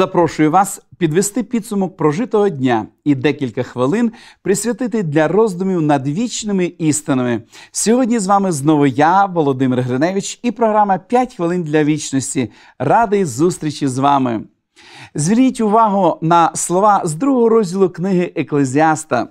Запрошую вас підвести підсумок прожитого дня і декілька хвилин присвятити для роздумів над вічними істинами. Сьогодні з вами знову я, Володимир Гриневич, і програма «5 хвилин для вічності. Радий зустрічі з вами. Зверніть увагу на слова з другого розділу книги Еклезіаста.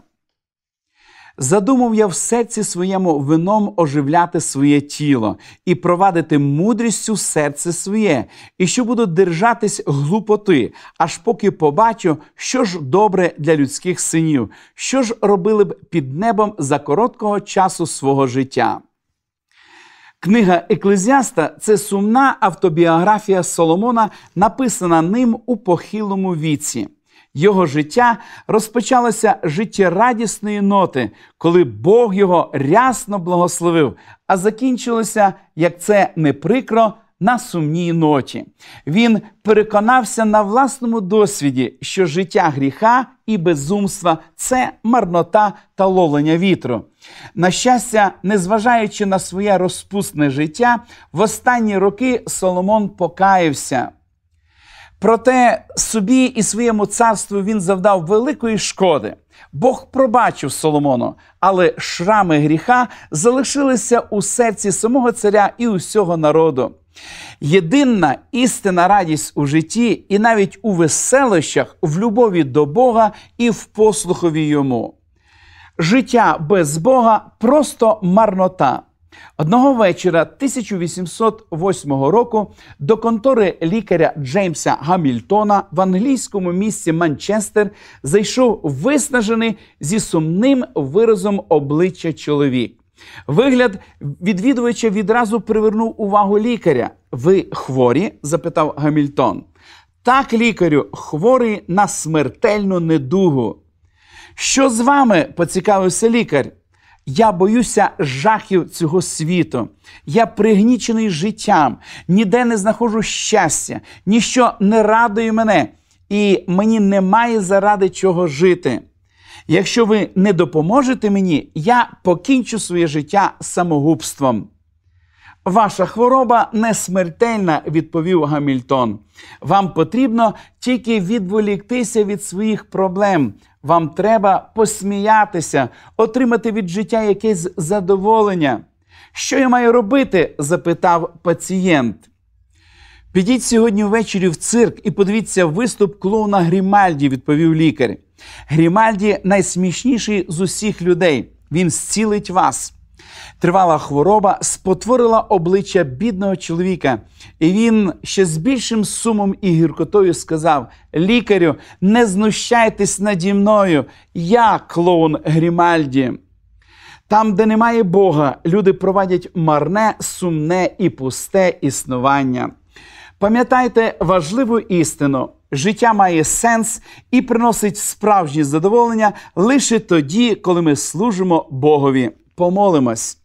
Задумав я в серці своєму вином оживляти своє тіло і провадити мудрістю серце своє, і що буду держатись глупоти, аж поки побачу, що ж добре для людських синів, що ж робили б під небом за короткого часу свого життя. Книга Еклезіаста це сумна автобіографія Соломона, написана ним у похилому віці. Його життя розпочалося життєрадісної ноти, коли Бог його рясно благословив, а закінчилося, як це не прикро, на сумній ноті. Він переконався на власному досвіді, що життя гріха і безумства це марнота та ловлення вітру. На щастя, незважаючи на своє розпусне життя, в останні роки Соломон покаявся. Проте собі і своєму царству він завдав великої шкоди. Бог пробачив Соломону, але шрами гріха залишилися у серці самого царя і усього народу. Єдина істинна радість у житті, і навіть у веселощах, в любові до Бога і в послухові йому. Життя без Бога просто марнота. Одного вечора 1808 року до контори лікаря Джеймса Гамільтона в англійському місті Манчестер зайшов виснажений зі сумним виразом обличчя чоловік. Вигляд відвідувача відразу привернув увагу лікаря. Ви хворі? запитав Гамільтон. Так, лікарю, хворий на смертельну недугу. Що з вами? поцікавився лікар. Я боюся жахів цього світу. Я пригнічений життям, ніде не знаходжу щастя, ніщо не радує мене, і мені немає заради чого жити. Якщо ви не допоможете мені, я покінчу своє життя самогубством. Ваша хвороба не смертельна, відповів Гамільтон. Вам потрібно тільки відволіктися від своїх проблем. Вам треба посміятися, отримати від життя якесь задоволення. Що я маю робити? запитав пацієнт. Підіть сьогодні ввечері в цирк і подивіться виступ клоуна Грімальді, відповів лікар. Грімальді найсмішніший з усіх людей. Він зцілить вас. Тривала хвороба спотворила обличчя бідного чоловіка, і він ще з більшим сумом і гіркотою сказав: Лікарю, не знущайтесь наді мною, я клоун Грімальді. Там, де немає Бога, люди проводять марне, сумне і пусте існування. Пам'ятайте важливу істину: життя має сенс і приносить справжнє задоволення лише тоді, коли ми служимо Богові. Помолимось.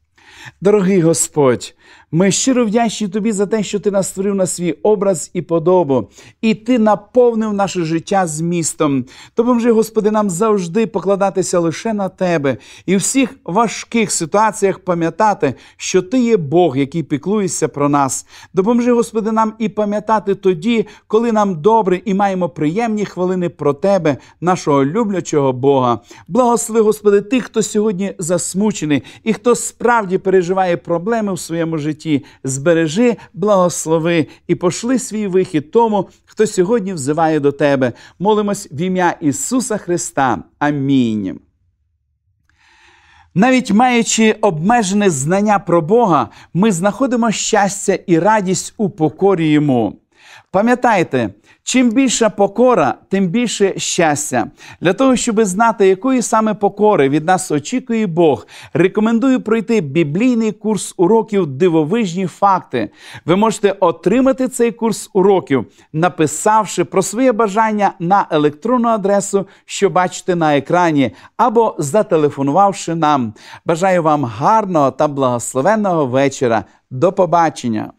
Дорогий Господь, ми щиро вдячні Тобі за те, що Ти нас створив на свій образ і подобу, і Ти наповнив наше життя змістом. Допоможи, Господи, нам завжди покладатися лише на Тебе і в всіх важких ситуаціях пам'ятати, що Ти є Бог, який піклується про нас. Допоможи, Господи, нам і пам'ятати тоді, коли нам добре і маємо приємні хвилини про Тебе, нашого люблячого Бога. Благослови, Господи, тих, хто сьогодні засмучений і хто справді переживає проблеми в своєму житті житті, збережи, благослови і пошли свій вихід тому, хто сьогодні взиває до тебе. Молимось в ім'я Ісуса Христа. Амінь. Навіть маючи обмежене знання про Бога, ми знаходимо щастя і радість у покорі Йому. Пам'ятайте, чим більша покора, тим більше щастя. Для того, щоб знати, якої саме покори від нас очікує Бог, рекомендую пройти біблійний курс уроків Дивовижні факти. Ви можете отримати цей курс уроків, написавши про своє бажання на електронну адресу, що бачите на екрані, або зателефонувавши нам. Бажаю вам гарного та благословенного вечора. До побачення!